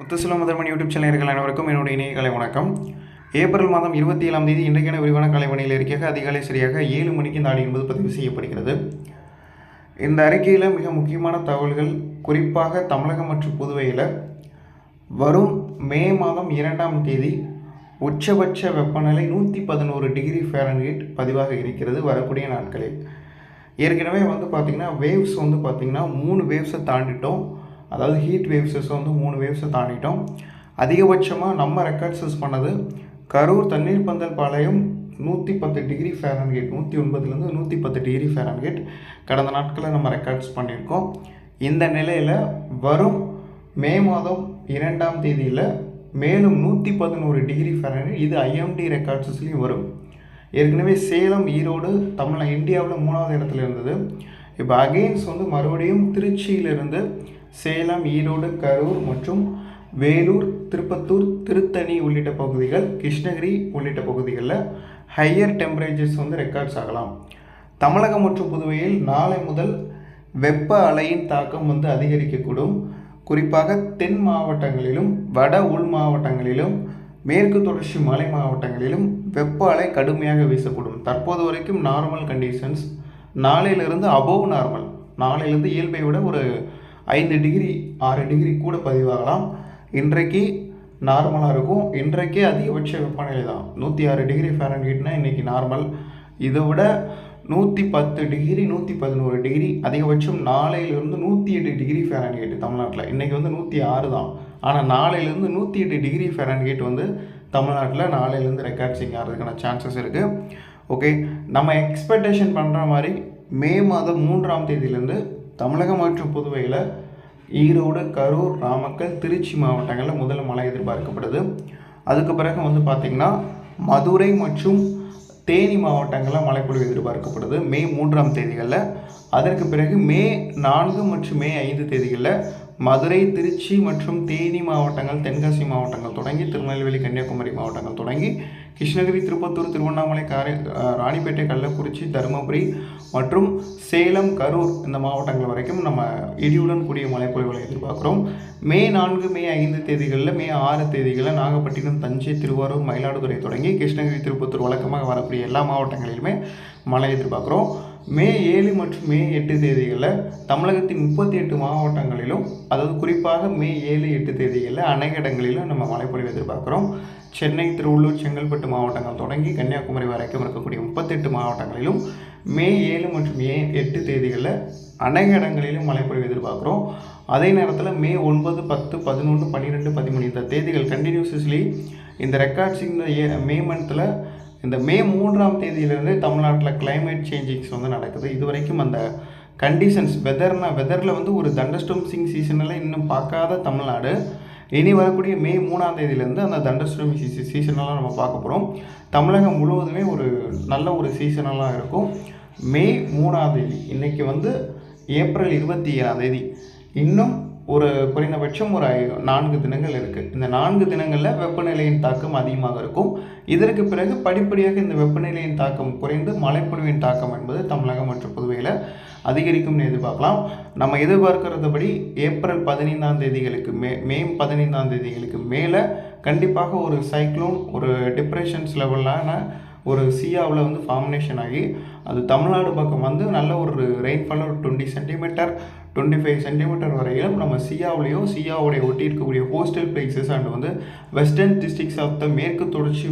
முத்துசிலம் முதல்மணி YouTube சேனல்கள் அனைவருக்கும் என்னுடைய இணைய கலை வணக்கம். ஏப்ரல் மாதம் இருபத்தி ஏழாம் தேதி இன்றைக்கான விரிவான கலைமணியில் இருக்கையாக அதிகாலை சரியாக ஏழு மணிக்கு இந்த ஆடி என்பது பதிவு செய்யப்படுகிறது. இந்த அறிக்கையில் மிக முக்கியமான தகவல்கள் குறிப்பாக தமிழகம் மற்றும் புதுவையில் வரும் மே மாதம் இரண்டாம் தேதி உச்சபட்ச வெப்பநிலை நூற்றி பதினோரு டிகிரி ஃபேரன்ஹீட் பதிவாக இருக்கிறது வரக்கூடிய நாட்களில். ஏற்கனவே வந்து பார்த்திங்கன்னா வேவ்ஸ் வந்து பார்த்திங்கன்னா மூணு வேவ்ஸை தாண்டிட்டோம். அதாவது ஹீட் வேவ்ஸஸ் வந்து மூணு வேவ்ஸை தாண்டிட்டோம். அதிகபட்சமாக நம்ம ரெக்கார்ட்ஸஸ் பண்ணது கரூர் தண்ணீர் பந்தல் பாளையம் நூற்றி பத்து டிகிரி ஃபேரன்கேட் நூற்றி ஒன்பதுலேருந்து நூற்றி பத்து டிகிரி ஃபேரன்கேட் கடந்த நாட்களில் நம்ம ரெக்கார்ட்ஸ் பண்ணியிருக்கோம். இந்த நிலையில் வரும் மே மாதம் இரண்டாம் தேதியில் மேலும் நூற்றி பதினோரு டிகிரி ஃபேரன்கேட் இது ஐஎம்டி ரெக்கார்ட்ஸ்லேயும் வரும். ஏற்கனவே சேலம் ஈரோடு தமிழ் இந்தியாவில் மூணாவது இடத்துல இருந்தது. இப்போ அகெயின்ஸ் வந்து மறுபடியும் திருச்சியிலிருந்து சேலம் ஈரோடு கரூர் மற்றும் வேலூர் திருப்பத்தூர் திருத்தணி உள்ளிட்ட பகுதிகள் கிருஷ்ணகிரி உள்ளிட்ட பகுதிகளில் ஹையர் டெம்பரேச்சர்ஸ் வந்து ரெக்கார்ட்ஸ் ஆகலாம். தமிழகம் மற்றும் புதுவையில் நாளை முதல் வெப்ப அலையின் தாக்கம் வந்து அதிகரிக்கக்கூடும். குறிப்பாக தென் மாவட்டங்களிலும் வட உள் மாவட்டங்களிலும் மேற்கு தொடர்ச்சி மலை மாவட்டங்களிலும் வெப்ப அலை கடுமையாக வீசக்கூடும். தற்போது வரைக்கும் நார்மல் கண்டிஷன்ஸ் நாளையிலிருந்து அபோவ் நார்மல் நாளையிலேருந்து இயல்பை விட ஒரு ஐந்து டிகிரி ஆறு டிகிரி கூட பதிவாகலாம். இன்றைக்கு நார்மலாக இருக்கும். இன்றைக்கே அதிகபட்ச வெப்பநிலை தான். நூற்றி ஆறு டிகிரி ஃபேரன்ஹீட்னா இன்றைக்கி நார்மல் இதை விட நூற்றி பத்து டிகிரி நூற்றி பதினோரு டிகிரி அதிகபட்சம் நாளையிலிருந்து நூற்றி எட்டு டிகிரி ஃபேரன்ஹீட் தமிழ்நாட்டில். இன்றைக்கி வந்து நூற்றி ஆறு தான். ஆனால் நாளையிலேருந்து நூற்றி எட்டு டிகிரி ஃபேரன்ஹீட் வந்து தமிழ்நாட்டில் நாளையிலேருந்து ரெக்கார்ட்ஸிங் ஆகிறதுக்கான சான்சஸ் இருக்குது ஓகே நம்ம எக்ஸ்பெக்டேஷன் பண்ணுற மாதிரி மே மாதம் மூன்றாம் தேதியிலேருந்து தமிழகம் மற்றும் புதுவையில் ஈரோடு கரூர் நாமக்கல் திருச்சி மாவட்டங்களில் முதல் மழை எதிர்பார்க்கப்படுது. அதுக்கு பிறகு வந்து பார்த்திங்கன்னா மதுரை மற்றும் தேனி மாவட்டங்களில் மழைப்பொழிவு எதிர்பார்க்கப்படுது மே மூன்றாம் தேதிகளில். அதற்கு பிறகு மே நான்கு மற்றும் மே ஐந்து தேதிகளில் மதுரை திருச்சி மற்றும் தேனி மாவட்டங்கள் தென்காசி மாவட்டங்கள் தொடங்கி திருநெல்வேலி கன்னியாகுமரி மாவட்டங்கள் தொடங்கி கிருஷ்ணகிரி திருப்பத்தூர் திருவண்ணாமலை காரை ராணிப்பேட்டை கள்ளக்குறிச்சி தருமபுரி மற்றும் சேலம் கரூர் இந்த மாவட்டங்கள் வரைக்கும் நம்ம இடியுடன் கூடிய மழைப்பொழிவுகளை எதிர்பார்க்குறோம். மே நான்கு மே ஐந்து தேதிகளில் மே ஆறு தேதிகளில் நாகப்பட்டினம் தஞ்சை திருவாரூர் மயிலாடுதுறை தொடங்கி கிருஷ்ணகிரி திருப்பத்தூர் வழக்கமாக வரக்கூடிய எல்லா மாவட்டங்களிலுமே மழை எதிர்பார்க்குறோம். மே ஏழு மற்றும் மே எட்டு தேதிகளில் தமிழகத்தின் முப்பத்தி எட்டு மாவட்டங்களிலும் அதாவது குறிப்பாக மே ஏழு எட்டு தேதிகளில் அநேக இடங்களிலும் நம்ம மழைப்பொழிவு எதிர்பார்க்குறோம். சென்னை திருவள்ளூர் செங்கல்பட்டு மாவட்டங்கள் தொடங்கி கன்னியாகுமரி வரைக்கும் இருக்கக்கூடிய முப்பத்தெட்டு மாவட்டங்களிலும் மே ஏழு மற்றும் ஏ எட்டு தேதிகளில் அநேக இடங்களிலும் மழைப்பொழிவு எதிர்பார்க்குறோம். அதே நேரத்தில் மே ஒன்பது பத்து பதினொன்று பன்னிரெண்டு பதிமூணு இந்த தேதிகள் கண்டினியூசஸ்லி இந்த ரெக்கார்ட்ஸ் இந்த ஏ மே மந்தில் இந்த மே மூன்றாம் தேதியிலிருந்து தமிழ்நாட்டில் கிளைமேட் சேஞ்சிங்ஸ் வந்து நடக்குது. இது வரைக்கும் அந்த கண்டிஷன்ஸ் வெதர்னா வெதரில் வந்து ஒரு தண்டஸ்டோம்சிங் சீசனெல்லாம் இன்னும் பார்க்காத தமிழ்நாடு. இனி வரக்கூடிய மே மூணாம் தேதியிலேருந்து அந்த தண்டஸ்டம் சீசனெல்லாம் நம்ம பார்க்க போகிறோம் தமிழகம் முழுவதுமே ஒரு நல்ல ஒரு சீசனெல்லாம் இருக்கும். மே மூணாம் தேதி இன்றைக்கி வந்து ஏப்ரல் இருபத்தி ஏழாம் தேதி. இன்னும் ஒரு குறைந்தபட்சம் ஒரு ஐ- நான்கு தினங்கள் இருக்குது இந்த நான்கு தினங்களில் வெப்பநிலையின் தாக்கம் அதிகமாக இருக்கும். இதற்கு பிறகு படிப்படியாக இந்த வெப்பநிலையின் தாக்கம் குறைந்து மழைப்பொழிவின் தாக்கம் என்பது தமிழகம் மற்றும் புதுவையில் அதிகரிக்கும்னு எதிர்பார்க்கலாம். நம்ம எதிர்பார்க்கிறதுபடி ஏப்ரல் பதினைந்தாம் தேதிகளுக்கு மே மே பதினைந்தாம் தேதிகளுக்கு மேலே கண்டிப்பாக ஒரு சைக்ளோன் ஒரு டிப்ரெஷன்ஸ் லெவலான ஒரு சியாவில் வந்து ஃபார்மினேஷன் ஆகி அது தமிழ்நாடு பக்கம் வந்து நல்ல ஒரு ரெயின்ஃபால் ஒரு twenty centimetre twenty five centimetre வரையிலும் நம்ம சியாவிலையும் சியாவுடைய ஒட்டி இருக்கக்கூடிய கோஸ்டல் பிளேசஸ் அண்ட் வந்து வெஸ்டர்ன் டிஸ்ட்ரிக்ஸ் ஆஃப் த மேற்கு தொடர்ச்சி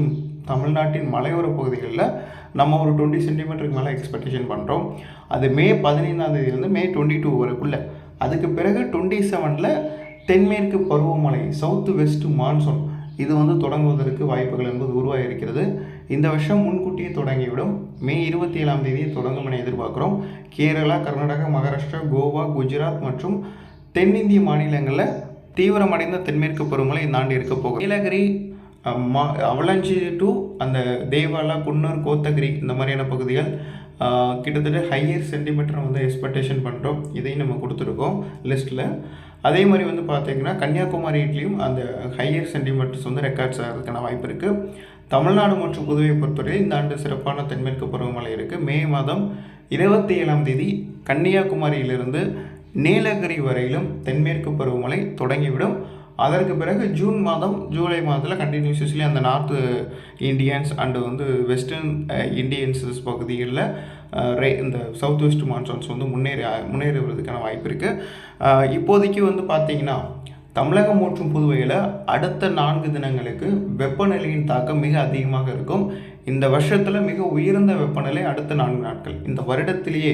தமிழ்நாட்டின் மலையோர பகுதிகளில் நம்ம ஒரு டுவெண்ட்டி சென்டிமீட்டருக்கு மேலே எக்ஸ்பெக்டேஷன் பண்ணுறோம் அது மே பதினைந்தாம் தேதியிலேருந்து மே டுவெண்ட்டி டூ வரைக்குள்ள அதுக்கு பிறகு டுவெண்ட்டி செவனில் தென்மேற்கு பருவமழை சவுத் வெஸ்ட் மான்சூன் இது வந்து தொடங்குவதற்கு வாய்ப்புகள் என்பது உருவாகி இருக்கிறது இந்த வருஷம் முன்கூட்டியே தொடங்கிவிடும். மே இருபத்தி ஏழாம் தேதி தொடங்கும் என எதிர்பார்க்குறோம். கேரளா கர்நாடகா மகாராஷ்டிரா கோவா குஜராத் மற்றும் தென்னிந்திய மாநிலங்களில் தீவிரமடைந்த தென்மேற்கு பருவமழை இந்த ஆண்டு இருக்க போகும் நீலகிரி மா அவலாஞ்சி டு அந்த தேவாலா குன்னூர் கோத்தகிரி இந்த மாதிரியான பகுதிகள் கிட்டத்தட்ட ஹையர் சென்டிமீட்டர் வந்து எக்ஸ்பெக்டேஷன் பண்ணுறோம் இதையும் நம்ம கொடுத்துருக்கோம் லிஸ்ட்டில் அதே மாதிரி வந்து பார்த்திங்கன்னா கன்னியாகுமரியிலையும் அந்த ஹையர் சென்டிமீட்டர்ஸ் வந்து ரெக்கார்ட்ஸ் ஆகிறதுக்கான வாய்ப்பு இருக்குது தமிழ்நாடு மற்றும் புதுவை பொறுத்தவரை இந்த ஆண்டு சிறப்பான தென்மேற்கு பருவமழை இருக்குது மே மாதம் இருபத்தி ஏழாம் தேதி கன்னியாகுமரியிலிருந்து நீலகிரி வரையிலும் தென்மேற்கு பருவமழை தொடங்கிவிடும். அதற்கு பிறகு ஜூன் மாதம் ஜூலை மாதத்தில் கண்டினியூஸ்லி அந்த நார்த்து இந்தியன்ஸ் அண்டு வந்து வெஸ்டர்ன் இண்டியன்ஸஸ் பகுதிகளில் ரே இந்த சவுத் வெஸ்ட் மான்சூன்ஸ் வந்து முன்னேறி முன்னேறுவதற்கான வாய்ப்பு இருக்குது இப்போதைக்கு வந்து பார்த்திங்கன்னா தமிழகம் மற்றும் புதுவையில் அடுத்த நான்கு தினங்களுக்கு வெப்பநிலையின் தாக்கம் மிக அதிகமாக இருக்கும். இந்த வருஷத்தில் மிக உயர்ந்த வெப்பநிலை அடுத்த நான்கு நாட்கள். இந்த வருடத்திலேயே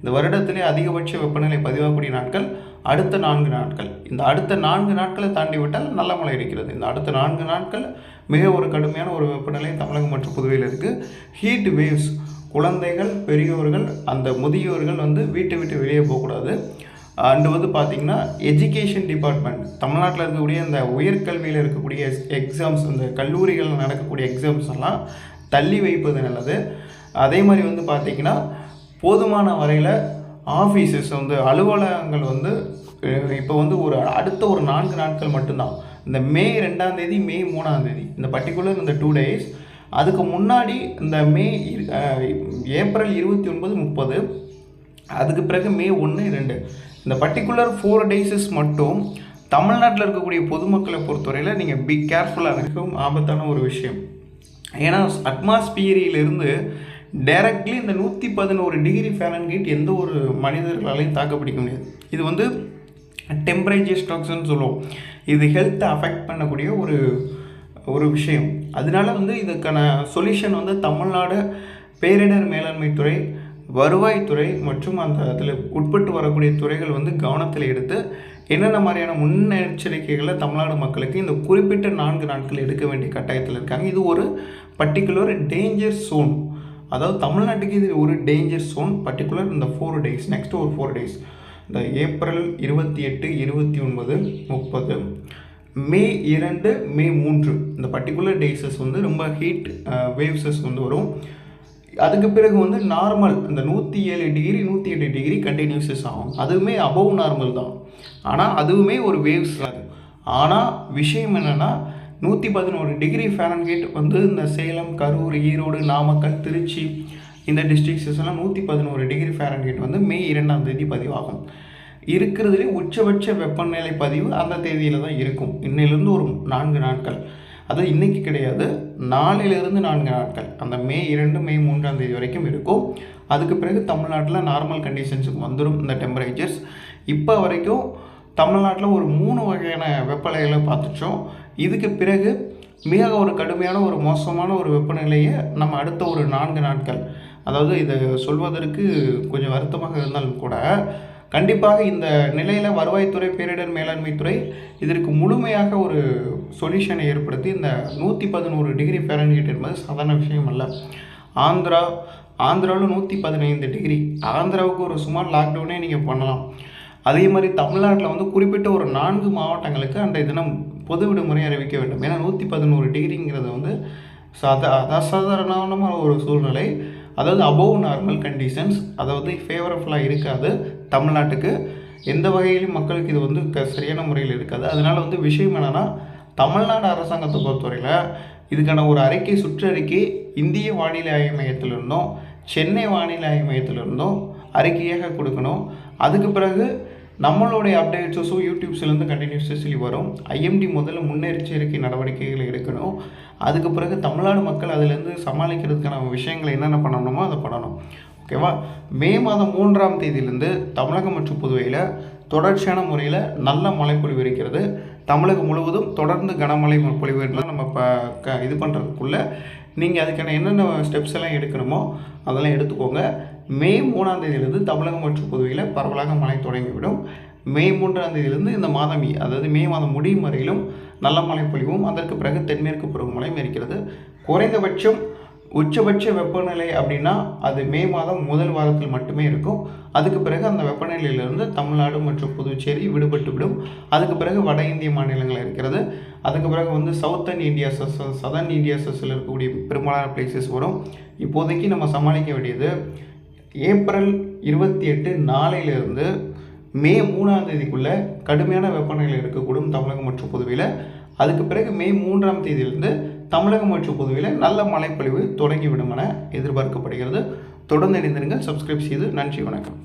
இந்த வருடத்திலே அதிகபட்ச வெப்பநிலை பதிவாகக்கூடிய நாட்கள் அடுத்த நான்கு நாட்கள். இந்த அடுத்த நான்கு நாட்களை தாண்டி விட்டால் நல்ல மழை இருக்கிறது. இந்த அடுத்த நான்கு நாட்கள் மிக ஒரு கடுமையான ஒரு வெப்பநிலை தமிழகம் மற்றும் புதுவையில் இருக்குது ஹீட் வேவ்ஸ் குழந்தைகள் பெரியோர்கள் அந்த முதியோர்கள் வந்து வீட்டை விட்டு வெளியே போகக்கூடாது. அண்டு வந்து பார்த்திங்கன்னா எஜுகேஷன் டிபார்ட்மெண்ட் தமிழ்நாட்டில் இருக்கக்கூடிய இந்த உயர்கல்வியில் இருக்கக்கூடிய எக்ஸாம்ஸ் இந்த கல்லூரிகளில் நடக்கக்கூடிய எக்ஸாம்ஸ் எல்லாம் தள்ளி வைப்பது நல்லது. அதே மாதிரி வந்து பார்த்திங்கன்னா போதுமான வரையில் ஆஃபீஸஸ் வந்து அலுவலகங்கள் வந்து இப்போ வந்து ஒரு அடுத்த ஒரு நான்கு நாட்கள் மட்டும்தான். இந்த மே ரெண்டாம் தேதி மே மூணாம் தேதி. இந்த பர்டிகுலர் இந்த டூ டேஸ் அதுக்கு முன்னாடி இந்த மே ஏப்ரல் இருபத்தி ஒன்பது முப்பது அதுக்கு பிறகு மே ஒன்று ரெண்டு இந்த பர்டிகுலர் ஃபோர் டேஸஸ் மட்டும் தமிழ்நாட்டில் இருக்கக்கூடிய பொதுமக்களை பொறுத்தவரையில் நீங்கள் பி கேர்ஃபுல்லாக இருக்கும். ஆபத்தான ஒரு விஷயம். ஏன்னா அட்மாஸ்பியரியிலிருந்து டைரக்ட்லி இந்த நூற்றி பதினோரு டிகிரி ஃபேரன்கீட் எந்த ஒரு மனிதர்களாலையும் தாக்கப்பிடிக்க முடியாது. இது வந்து டெம்பரேச்சர் ஸ்ட்ரக்ஸ்ன்னு சொல்லுவோம். இது ஹெல்த்தை அஃபெக்ட் பண்ணக்கூடிய ஒரு ஒரு விஷயம். அதனால வந்து இதுக்கான சொல்யூஷன் வந்து தமிழ்நாடு பேரிடர் மேலாண்மை துறை வருவாய்த்துறை மற்றும் அந்த அதில் உட்பட்டு வரக்கூடிய துறைகள் வந்து கவனத்தில் எடுத்து என்னென்ன மாதிரியான முன்னெச்சரிக்கைகளை தமிழ்நாடு மக்களுக்கு இந்த குறிப்பிட்ட நான்கு நாட்கள் எடுக்க வேண்டிய கட்டாயத்தில் இருக்காங்க. இது ஒரு பர்டிகுலர் டேஞ்சர் சோன் அதாவது தமிழ்நாட்டுக்கு இது ஒரு டேஞ்சர் சோன் பர்டிகுலர் இந்த ஃபோர் டேஸ் நெக்ஸ்ட் ஒரு ஃபோர் டேஸ் இந்த ஏப்ரல் இருபத்தி எட்டு இருபத்தி ஒன்பது முப்பது மே இரண்டு மே மூன்று. இந்த பர்டிகுலர் டேஸஸ் வந்து ரொம்ப ஹீட் வேவ்ஸஸ் வந்து வரும். அதுக்கு பிறகு வந்து நார்மல் இந்த நூற்றி ஏழு டிகிரி நூற்றி எட்டு டிகிரி கண்டினியூஸஸ் ஆகும். அதுவுமே அபவ் நார்மல் தான். ஆனால் அதுவுமே ஒரு வேவ்ஸ் அது. ஆனால் விஷயம் என்னென்னா நூற்றி பதினோரு டிகிரி ஃபேரன்கேட் வந்து இந்த சேலம் கரூர் ஈரோடு நாமக்கல் திருச்சி இந்த டிஸ்ட்ரிக்ஸஸ் எல்லாம் நூற்றி பதினோரு டிகிரி ஃபேரன்கேட் வந்து மே இரண்டாம் தேதி பதிவாகும். இருக்கிறதுலே உச்சபட்ச வெப்பநிலை பதிவு அந்த தேதியில் தான் இருக்கும். இன்னிலிருந்து ஒரு நான்கு நாட்கள். அது இன்றைக்கி கிடையாது. நாளிலிருந்து நான்கு நாட்கள். அந்த மே இரண்டு மே மூன்றாம் தேதி வரைக்கும் இருக்கும். அதுக்கு பிறகு தமிழ்நாட்டில் நார்மல் கண்டிஷன்ஸுக்கு வந்துடும் இந்த டெம்பரேச்சர்ஸ் இப்போ வரைக்கும் தமிழ்நாட்டில் ஒரு மூணு வகையான வெப்பநிலைகளை பார்த்துச்சோம் இதுக்கு பிறகு மிக ஒரு கடுமையான ஒரு மோசமான ஒரு வெப்பநிலையை நம்ம அடுத்த ஒரு நான்கு நாட்கள். அதாவது இதை சொல்வதற்கு கொஞ்சம் வருத்தமாக இருந்தாலும் கூட கண்டிப்பாக இந்த நிலையில் வருவாய்த்துறை பேரிடர் மேலாண்மை துறை இதற்கு முழுமையாக ஒரு சொல்யூஷனை ஏற்படுத்தி இந்த நூற்றி பதினோரு டிகிரி ஃபேரன்ஹீட் என்பது சாதாரண விஷயம் அல்ல. ஆந்திரா ஆந்திராவில் நூற்றி பதினைந்து டிகிரி ஆந்திராவுக்கு ஒரு சுமார் லாக்டவுனே நீங்கள் பண்ணலாம். அதே மாதிரி தமிழ்நாட்டில் வந்து குறிப்பிட்ட ஒரு நான்கு மாவட்டங்களுக்கு அன்றைய தினம் பொது விடுமுறை அறிவிக்க வேண்டும். ஏன்னா நூற்றி பதினோரு டிகிரிங்கிறது வந்து சாதா அசாதாரணமான ஒரு சூழ்நிலை. அதாவது அபோவ் நார்மல் கண்டிஷன்ஸ் அதாவது ஃபேவரபுளாக இருக்காது தமிழ்நாட்டுக்கு. எந்த வகையிலும் மக்களுக்கு இது வந்து க சரியான முறையில் இருக்காது. அதனால் வந்து விஷயம் என்னென்னா தமிழ்நாடு அரசாங்கத்தை பொறுத்தவரையில் இதுக்கான ஒரு அறிக்கை சுற்றறிக்கை இந்திய வானிலை ஆய்வு மையத்திலிருந்தும் சென்னை வானிலை ஆய்வு மையத்திலிருந்தும் அறிக்கையாக கொடுக்கணும். அதுக்கு பிறகு நம்மளுடைய அப்டேட்ஸஸும் யூடியூப்ஸ்லேருந்து கண்டினியூஸ்லி வரும். ஐஎம்டி முதல்ல முன்னெச்சரிக்கை நடவடிக்கைகளை எடுக்கணும். அதுக்கு பிறகு தமிழ்நாடு மக்கள் அதிலேருந்து சமாளிக்கிறதுக்கான விஷயங்களை என்னென்ன பண்ணணுமோ அதை பண்ணணும். ஓகேவா? மே மாதம் மூன்றாம் தேதியிலேருந்து தமிழகம் மற்றும் புதுவையில் தொடர்ச்சியான முறையில் நல்ல மழைப்பொழிவு இருக்கிறது. தமிழகம் முழுவதும் தொடர்ந்து கனமழை பொழிவு நம்ம இப்போ க இது பண்ணுறதுக்குள்ளே நீங்கள் அதுக்கான என்னென்ன ஸ்டெப்ஸ் எல்லாம் எடுக்கணுமோ அதெல்லாம் எடுத்துக்கோங்க. மே மூணாம் தேதியிலிருந்து தமிழகம் மற்றும் புதுவையில் பரவலாக மழை தொடங்கிவிடும். மே மூன்றாம் தேதியிலிருந்து இந்த மாதம் அதாவது மே மாதம் முடியும் வரையிலும் நல்ல மழை பொழிவும் அதற்கு பிறகு தென்மேற்கு பருவமழையும் இருக்கிறது. குறைந்தபட்சம் உச்சபட்ச வெப்பநிலை அப்படின்னா அது மே மாதம் முதல் வாரத்தில் மட்டுமே இருக்கும். அதுக்கு பிறகு அந்த வெப்பநிலையிலிருந்து தமிழ்நாடு மற்றும் புதுச்சேரி விடுபட்டு விடும் அதுக்கு பிறகு வட இந்திய மாநிலங்கள் இருக்கிறது. அதுக்கு பிறகு வந்து சவுத்தர்ன் இந்தியா சஸ் சதர்ன் இந்தியா சஸ்ஸில் இருக்கக்கூடிய பெரும்பாலான பிளேசஸ் வரும். இப்போதைக்கு நம்ம சமாளிக்க வேண்டியது ஏப்ரல் இருபத்தி எட்டு நாளையிலிருந்து மே மூணாம் தேதிக்குள்ளே கடுமையான வெப்பநிலை இருக்கக்கூடும் தமிழகம் மற்றும் புதுவையில். அதுக்கு பிறகு மே மூன்றாம் தேதியிலிருந்து தமிழகம் மற்றும் புதுவையில் நல்ல மழைப்பொழிவு தொடங்கிவிடும் என எதிர்பார்க்கப்படுகிறது. தொடர்ந்து இணைந்திருங்கள். சப்ஸ்கிரைப் செய்து நன்றி வணக்கம்.